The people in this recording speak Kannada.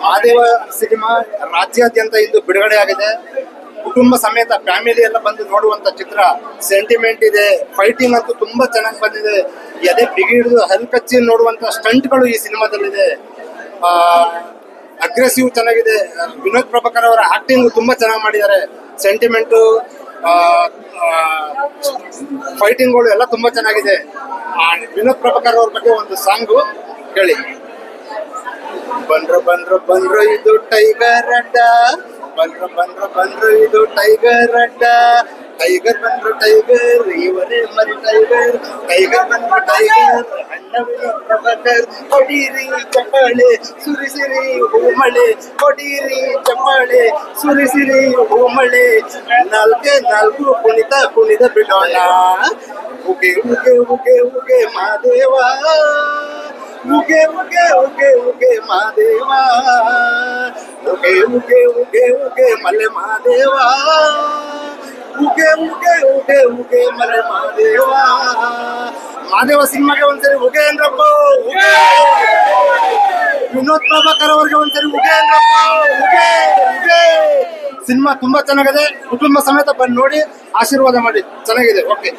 ಮಹಾದೇವ ಸಿನಿಮಾ ರಾಜ್ಯಾದ್ಯಂತ ಇಂದು ಬಿಡುಗಡೆ ಆಗಿದೆ. ಕುಟುಂಬ ಸಮೇತ ಫ್ಯಾಮಿಲಿ ಎಲ್ಲ ಬಂದು ನೋಡುವಂತ ಚಿತ್ರ ಸೆಂಟಿಮೆಂಟ್ ಇದೆ. ಫೈಟಿಂಗ್ ಅಂತೂ ತುಂಬಾ ಚೆನ್ನಾಗಿ ಬಂದಿದೆ. ಎದೆ ಬಿಗಿ ಹಿಡಿದು ಹಲ್ಕಚ್ಚಿ ನೋಡುವಂತ ಸ್ಟಂಟ್ಗಳು ಈ ಸಿನಿಮಾದಲ್ಲಿದೆ. ಅಗ್ರೆಸಿವ್ ಚೆನ್ನಾಗಿದೆ. ವಿನೋದ್ ಪ್ರಭಾಕರ್ ಅವರ ಆಕ್ಟಿಂಗ್ ತುಂಬಾ ಚೆನ್ನಾಗಿ ಮಾಡಿದ್ದಾರೆ. ಸೆಂಟಿಮೆಂಟು ಫೈಟಿಂಗ್ಗಳು ಎಲ್ಲ ತುಂಬಾ ಚೆನ್ನಾಗಿದೆ. ಆ, ವಿನೋದ್ ಪ್ರಭಾಕರ್ ಅವ್ರ ಬಗ್ಗೆ ಒಂದು ಸಾಂಗು ಕೇಳಿ. ಬಂದ್ರು ಬಂದ್ರು ಬಂದ್ರು ಇದು ಟೈಗರ್ ಅಡ್ಡ. ಬಂದ್ರು ಬಂದ್ರು ಬಂದ್ರು ಇದು ಟೈಗರ್ ಅಡ್ಡ. ಟೈಗರ್ ಬಂದ್ರು ಟೈಗರ್ ಇವರೇ ಮರಿ ಟೈಗರ್ ಟೈಗರ್ ಬಂದ್ರು ಟೈಗರ್ ಅಣ್ಣವಿನ ಪ್ರಭಾಕರ್. ಕೊಡಿರಿ ಚಪ್ಪಾಳೆ, ಸುರಿಸಿರಿ ಹೂಮಳೆ. ಕೊಡಿರಿ ಚಪ್ಪಾಳೆ, ಸುರಿಸಿರಿ ಹೂಮಳೆ. ನಾಲ್ಕೆ ನಾಲ್ಕು ಕುಣಿತ ಕುಣಿತ ಬಿಡೋಣ. ಉಗೆ ಉಗೆ ಉಗೆ ಉಗೆ ಮಾದೇವ. ಉಗೆ ಉಗೆ ಉಗೆ ಉಗೆ ಮಾದೇವ. ಉಗೆ ಉಗೆ ಉಗೆ ಉಗೆ ಮಲೆ ಮಾದೇವ. ಉಗೆ ಉಗೆ ಉಗೆ ಉಗೆ ಮಲೆ ಮಾದೇವ. ಮಾದೇವ ಸಿನಿಮಾಗೆ ಒಂದ್ಸರಿ ಉಗೆ ಅಂದ್ರಪ್ಪ. ಉಗೆ ವಿನೋದ್ ಪ್ರಭಾಕರ್ ಅವ್ರಿಗೆ ಒಂದ್ಸರಿ ಉಗೆ ಅಂದ್ರಪ್ಪ. ಉಗೆ ಉಗೆ ಸಿನಿಮಾ ತುಂಬಾ ಚೆನ್ನಾಗಿದೆ. ಕುಟುಂಬ ಸಮೇತ ಬಂದು ನೋಡಿ, ಆಶೀರ್ವಾದ ಮಾಡಿ. ಚೆನ್ನಾಗಿದೆ. ಓಕೆ.